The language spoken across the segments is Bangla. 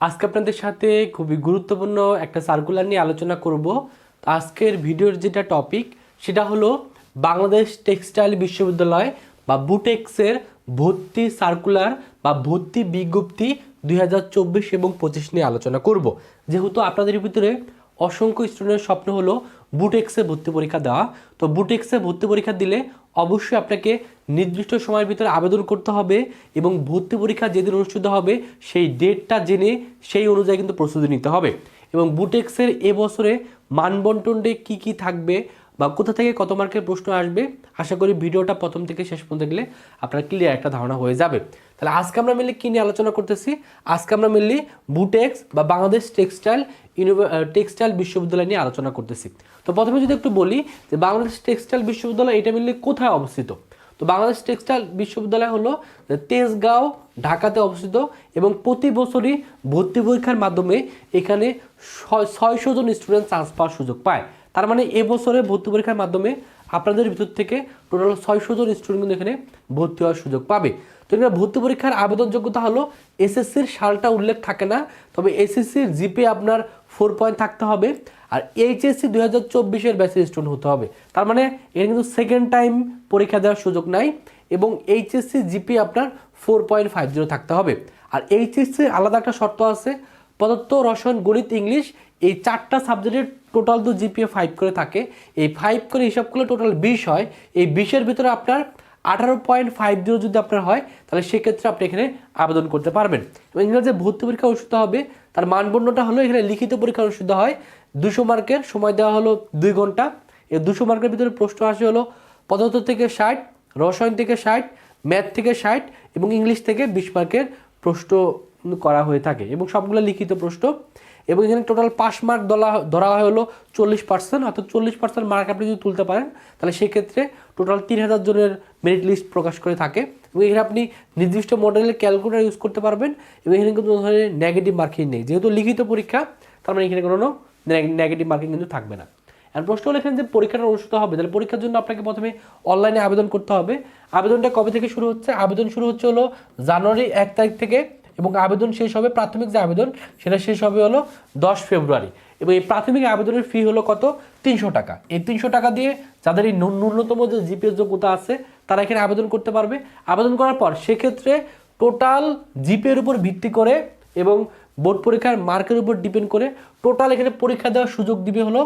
আজকে আপনাদের সাথে খুবই গুরুত্বপূর্ণ একটা সার্কুলার নিয়ে আলোচনা করব। আজকের ভিডিওর যেটা টপিক সেটা হলো বাংলাদেশ টেক্সটাইল বিশ্ববিদ্যালয় বা বুটেক্সের ভর্তি সার্কুলার বা ভর্তি বিজ্ঞপ্তি দুই হাজার চব্বিশ এবং পঁচিশ নিয়ে আলোচনা করব। যেহেতু আপনাদের ভিতরে অসংখ্য স্টুডেন্টের স্বপ্ন হলো বুটেক্সে ভর্তি পরীক্ষা দেওয়া। তো বুটেক্সে ভর্তি পরীক্ষা দিলে অবশ্যই আপনাকে নির্দিষ্ট সময়ের ভিতরে আবেদন করতে হবে এবং ভর্তি পরীক্ষা যেদিন অনুষ্ঠিত হবে, সেই ডেটটা জেনে সেই অনুযায়ী কিন্তু প্রস্তুতি নিতে হবে। এবং বুটেক্সের এবছরে মানবন্টনডে কি কি থাকবে বা কোথা থেকে কত মার্কের প্রশ্ন আসবে, আশা করি ভিডিওটা প্রথম থেকে শেষ পর্যন্ত গেলে আপনার ক্লিয়ার একটা ধারণা হয়ে যাবে। তাহলে আজকে আমরা মিললি কী নিয়ে আলোচনা করতেছি? আজকে আমরা মিললি বুটেক্স বা বাংলাদেশ টেক্সটাইল টেক্সটাইল বিশ্ববিদ্যালয় নিয়ে আলোচনা করতেছি। তো প্রথমে যদি একটু বলি যে বাংলাদেশ টেক্সটাইল বিশ্ববিদ্যালয়, এটা মিললে কোথায় অবস্থিত? তো বাংলাদেশ টেক্সটাইল বিশ্ববিদ্যালয় হলো তেজগাঁও, ঢাকাতে অবস্থিত এবং প্রতি বছরই ভর্তি পরীক্ষার মাধ্যমে এখানে ছয়শো জন স্টুডেন্ট চান্স পাওয়ার সুযোগ পায়। তার মানে এবছরে ভর্তি পরীক্ষার মাধ্যমে আপনাদের ভিতর থেকে টোটাল ছয়শো জন স্টুডেন্ট কিন্তু এখানে ভর্তি হওয়ার সুযোগ পাবে। তো এখানে ভর্তি পরীক্ষার আবেদন যোগ্যতা হলো এসএসসির সালটা উল্লেখ থাকে না, তবে এসএসসির জিপে আপনার ফোর পয়েন্ট থাকতে হবে আর এইচএসসি দুই হাজার চব্বিশের ব্যাচের স্টুডেন্ট হতে হবে। তার মানে এখানে কিন্তু সেকেন্ড টাইম পরীক্ষা দেওয়ার সুযোগ নাই এবং এইচএসসি জিপি আপনার ফোর পয়েন্ট ফাইভ জিরো থাকতে হবে। আর এইচএসসির আলাদা একটা শর্ত আছে পদার্থ রসায়ন, গণিত, ইংলিশ এই চারটা সাবজেক্টের টোটাল তো জিপিএ ফাইভ করে থাকে। এই ফাইভ করে হিসাব করলে টোটাল বিশ হয়। এই বিশের ভিতরে আপনার আঠারো পয়েন্ট ফাইভ জিরো যদি আপনার হয়, তাহলে সেক্ষেত্রে আপনি এখানে আবেদন করতে পারবেন। এবং এখানে যে ভর্তি পরীক্ষা অনুষ্ঠিত হবে, তার মানবন্যটা হলো এখানে লিখিত পরীক্ষা অনুষ্ঠিত হয়, দুশো মার্কের, সময় দেওয়া হলো দুই ঘণ্টা। এই দুশো মার্কের ভিতরে প্রশ্ন আসে হলো পদার্থ থেকে ষাট, রসায়ন থেকে ষাট, ম্যাথ থেকে ষাট এবং ইংলিশ থেকে বিশ মার্কের প্রশ্ন করা হয়ে থাকে এবং সবগুলো লিখিত প্রশ্ন এবং এখানে টোটাল পাস মার্ক ধরা ধরা হয় হলো চল্লিশ পার্সেন্ট অর্থাৎ চল্লিশ পার্সেন্ট মার্ক আপনি যদি তুলতে পারেন, তাহলে সেক্ষেত্রে টোটাল তিন হাজার জনের মেরিট লিস্ট প্রকাশ করে থাকে এবং এখানে আপনি নির্দিষ্ট মডেলের ক্যালকুলেটার ইউজ করতে পারবেন এবং এখানে কোনো ধরনের নেগেটিভ মার্কিং নেই। যেহেতু লিখিত পরীক্ষা, তার মানে এখানে কোনো নেগেটিভ মার্কিং কিন্তু থাকবে না। আর প্রশ্ন হলো এখানে যে পরীক্ষাটা অনুষ্ঠিত হবে, তাহলে পরীক্ষার জন্য আপনাকে প্রথমে অনলাইনে আবেদন করতে হবে। আবেদনটা কবে থেকে শুরু হচ্ছে? আবেদন শুরু হচ্ছে হলো জানুয়ারি এক তারিখ থেকে এবং আবেদন শেষ হবে, প্রাথমিক যে আবেদন, সেটা শেষ হবে হলো দশ ফেব্রুয়ারি। এবং এই প্রাথমিক আবেদনের ফি হলো কত? তিনশো টাকা। এই তিনশো টাকা দিয়ে যাদের এই ন্যূনতম যে জিপিএস যোগ্যতা আছে, তারা এখানে আবেদন করতে পারবে। আবেদন করার পর সেক্ষেত্রে টোটাল জিপের উপর ভিত্তি করে এবং বোর্ড পরীক্ষার মার্কের উপর ডিপেন্ড করে টোটাল এখানে পরীক্ষা দেওয়ার সুযোগ দিবে হলো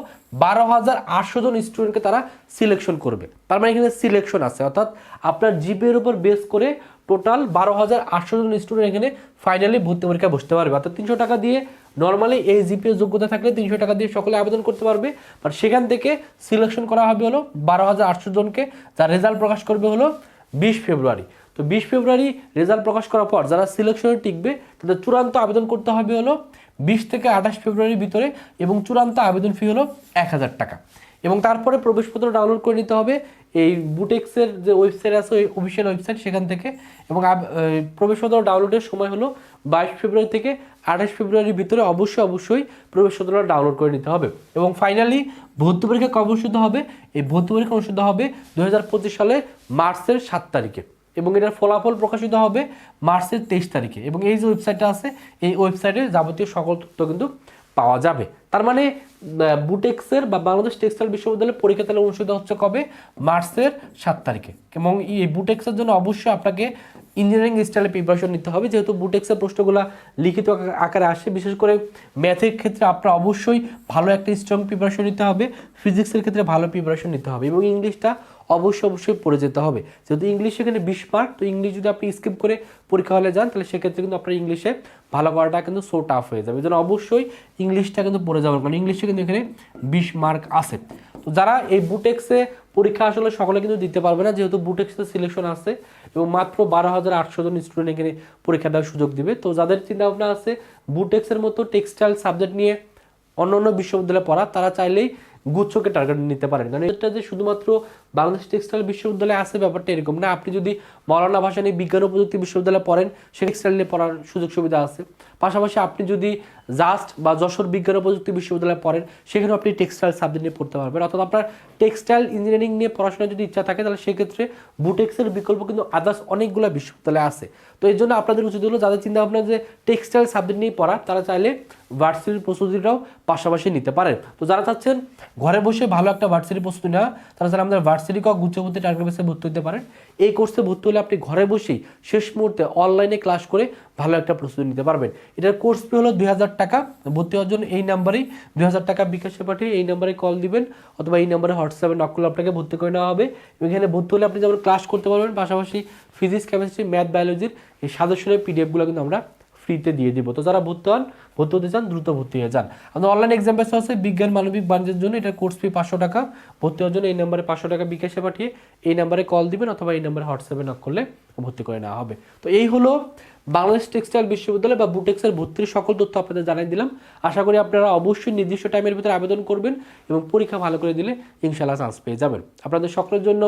বারো হাজার আটশো জন স্টুডেন্টকে তারা সিলেকশন করবে। তার মানে এখানে সিলেকশন আছে। অর্থাৎ আপনার জিপিএর উপর বেস করে টোটাল বারো হাজার আটশো জন স্টুডেন্ট এখানে ফাইনালি ভর্তি পরীক্ষায় বসতে পারবে। অর্থাৎ তিনশো টাকা দিয়ে নর্মালি এই জিপিএস যোগ্যতা থাকলে তিনশো টাকা দিয়ে সকলে আবেদন করতে পারবে। বাট সেখান থেকে সিলেকশন করা হবে হলো বারো হাজার আটশো জনকে। যার রেজাল্ট প্রকাশ করবে হলো বিশ ফেব্রুয়ারি। তো বিশ ফেব্রুয়ারি রেজাল্ট প্রকাশ করার পর যারা সিলেকশনে টিকবে, তাদের চূড়ান্ত আবেদন করতে হবে হলো বিশ থেকে আঠাশ ফেব্রুয়ারির ভিতরে এবং চূড়ান্ত আবেদন ফি হলো এক হাজার টাকা। এবং তারপরে প্রবেশপত্র ডাউনলোড করে নিতে হবে এই বুটেক্সের যে ওয়েবসাইট আছে, ওই অফিসিয়াল ওয়েবসাইট সেখান থেকে। এবং প্রবেশপত্র ডাউনলোডের সময় হলো বাইশ ফেব্রুয়ারি থেকে আঠাশ ফেব্রুয়ারির ভিতরে অবশ্যই অবশ্যই প্রবেশপত্রটা ডাউনলোড করে নিতে হবে। এবং ফাইনালি ভর্তি পরীক্ষা কবে অনুষ্ঠিত হবে? এই ভর্তি পরীক্ষা অনুষ্ঠিত হবে দু সালে মার্চের সাত তারিখে। এবং এটার ফলাফল প্রকাশিত হবে মার্চের তেইশ তারিখে। এবং এই যে ওয়েবসাইটটা আছে, এই ওয়েবসাইটে যাবতীয় সকল তথ্য কিন্তু পাওয়া যাবে। তার মানে বুটেক্সের বা বাংলাদেশ টেক্সটাইল বিশ্ববিদ্যালয়ের পরীক্ষা তাহলে অনুষ্ঠিত হচ্ছে কবে? মার্চের সাত তারিখে। এবং এই বুটেক্সের জন্য অবশ্যই আপনাকে ইঞ্জিনিয়ারিং স্টাইলে প্রিপারেশন নিতে হবে। যেহেতু বুটেক্সের প্রশ্নগুলো লিখিত আকারে আসে, বিশেষ করে ম্যাথের ক্ষেত্রে আপনার অবশ্যই ভালো একটা স্ট্রং প্রিপারেশন নিতে হবে ফিজিক্সের ক্ষেত্রে ভালো প্রিপারেশন নিতে হবে এবং ইংলিশটা অবশ্যই অবশ্যই পড়ে যেতে হবে। যেহেতু ইংলিশ এখানে বিশ মার্ক তো ইংলিশ যদি আপনি স্কিপ করে পরীক্ষা হলে যান, তাহলে সেক্ষেত্রে কিন্তু আপনার ইংলিশে ভালো করাটা কিন্তু সো টাফ হয়ে যাবে। জন্য অবশ্যই ইংলিশটা কিন্তু পড়ে যাবেন, কারণ ইংলিশে কিন্তু এখানে বিশ মার্ক আছে। তো যারা এই বুটেক্সে পরীক্ষা আসলে সকলে কিন্তু দিতে পারবে না, যেহেতু বুটেক্সে সিলেকশন আছে এবং মাত্র বারো হাজার আটশো জন স্টুডেন্ট এখানে পরীক্ষা দেওয়ার সুযোগ দিবে। তো যাদের চিন্তা ভাবনা আছে, বুটেক্সের মতো টেক্সটাইল সাবজেক্ট নিয়ে অন্য অন্য বিশ্ববিদ্যালয়ে পড়া, তারা চাইলেই গুচ্ছকে টার্গেট নিতে পারেন। কারণ এটা যে শুধুমাত্র বাংলাদেশ টেক্সটাইল বিশ্ববিদ্যালয়ে আছে ব্যাপারটা এরকম না। আপনি যদি মৌলানা ভাসানী বিজ্ঞান ও প্রযুক্তি বিশ্ববিদ্যালয়ে পড়েন সে টেক্সটাইল নিয়ে পড়ার সুযোগ সুবিধা আছে। পাশাপাশি আপনি যদি জাস্ট বা যশোর বিজ্ঞান ও প্রযুক্তি বিশ্ববিদ্যালয়ে পড়েন সেখানে আপনি টেক্সটাইল সাবজেক্ট নিয়ে পড়তে পারবেন। অর্থাৎ আপনার টেক্সটাইল ইঞ্জিনিয়ারিং নিয়ে পড়াশোনার যদি ইচ্ছা থাকে, তাহলে সেক্ষেত্রে বুটেক্সের বিকল্প কিন্তু আদার্স অনেকগুলো বিশ্ববিদ্যালয় আছে। তো এই জন্য আপনাদের উচিত হলো যাদের চিন্তা ভাবনা যে টেক্সটাইল সাবজেক্ট নিয়ে পড়া, তারা চাইলে ভার্সিটির প্রস্তুতিটাও পাশাপাশি নিতে পারেন। তো যারা চাচ্ছেন ঘরে বসে ভালো একটা ভার্সিটির প্রস্তুতি নেওয়া, তারা চাইলে আমাদের ভার্সিটি কক টার্গেট বেসে ভর্তি হতে পারেন। এই কোর্সে ভর্তি হলে আপনি ঘরে বসেই শেষ মুহূর্তে অনলাইনে ক্লাস করে ভালো একটা প্রস্তুতি নিতে পারবেন। এটার কোর্স ফি হলো দুই হাজার টাকা। ভর্তি হওয়ার জন্য এই নাম্বারেই দুই হাজার টাকা বিকাশে পাঠিয়ে এই নাম্বারে কল দিবেন অথবা এই নাম্বারে হোয়াটসঅ্যাপে নক করলে আপনাকে ভর্তি করে নেওয়া হবে। এখানে ভর্তি হলে আপনি যেমন ক্লাস করতে পারবেন, পাশাপাশি ফিজিক্স কেমিস্ট্রি ম্যাথ বায়োলজির এই সাজেশনের পিডিএফগুলো কিন্তু আমরা ফ্রিতে দিয়ে দিব। তো যারা ভর্তি হন, ভর্তি হতে চান, দ্রুত ভর্তি হয়ে যান। আমাদের অনলাইন এক্সাম আছে, বিজ্ঞান, মানবিক, বাণিজ্যের জন্য। এটা কোর্স ফি পাঁচশো টাকা। ভর্তি হওয়ার জন্য এই নাম্বারে পাঁচশো টাকা বিকাশে পাঠিয়ে এই নাম্বারে কল দিবেন অথবা এই নাম্বারে হোয়াটসঅ্যাপে নক করলে ভর্তি করে নেওয়া হবে। তো এই হলো বাংলাদেশ টেক্সটাইল বিশ্ববিদ্যালয় বা বুটেক্সের ভর্তির সকল তথ্য আপনাদের জানাই দিলাম। আশা করি আপনারা অবশ্যই নির্দিষ্ট টাইমের ভিতরে আবেদন করবেন এবং পরীক্ষা ভালো করে দিলে ইনশাল্লাহ চান্স পেয়ে যাবেন। আপনাদের সকলের জন্য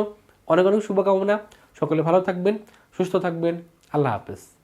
অনেক অনেক শুভকামনা। সকলে ভালো থাকবেন, সুস্থ থাকবেন। আল্লাহ হাফেজ।